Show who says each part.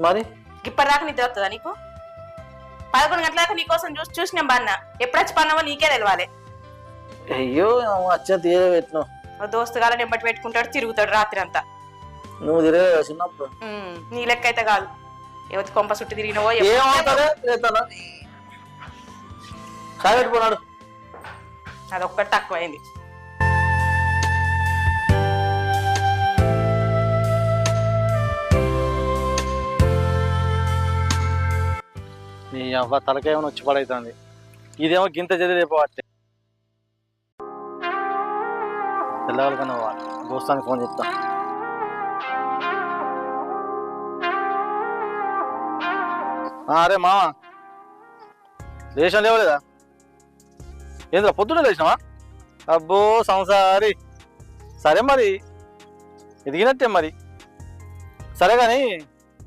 Speaker 1: మరి?
Speaker 2: ఇప్పటిదాకా నిద్ర వస్తుందా నీకు? పదకొండు గంటల దాకా నీకోసం చూసి చూసినాం బాన్న. ఎప్పుడు వచ్చి పన్నావో నీకే తెలవాలి.
Speaker 1: అయ్యో పెట్టినావు.
Speaker 2: ఓ దోస్తు గాలని ఎంబటి పెట్టుకుంటాడు తిరుగుతాడు రాత్రి అంతా
Speaker 1: నువ్వు తిరగలేదా చిన్నప్పుడు?
Speaker 2: ఉమ్, నీ లెక్క అయితే కాదు. ఎవరి కొంప చుట్టూ తిరిగినవో
Speaker 1: చాయ్ పెట్టుకున్నాడు.
Speaker 2: అదొక్కటి తక్కువైంది.
Speaker 3: నీ అవ్వ తలకేమైనా వచ్చి పడైతుంది. ఇదేమో గింత చదివిపోవట్టే రేపు పట్టే తెల్లవాళ్ళకన్నా దోస్తానికి ఫోన్ చెప్తా అరే మామ. లేచిన లేవలేదా? ఏంద్రా పొద్దున్నే లేచినావా? అబ్బో సంసారి. సరే మరి. ఎదిగినట్టే మరి. సరే కానీ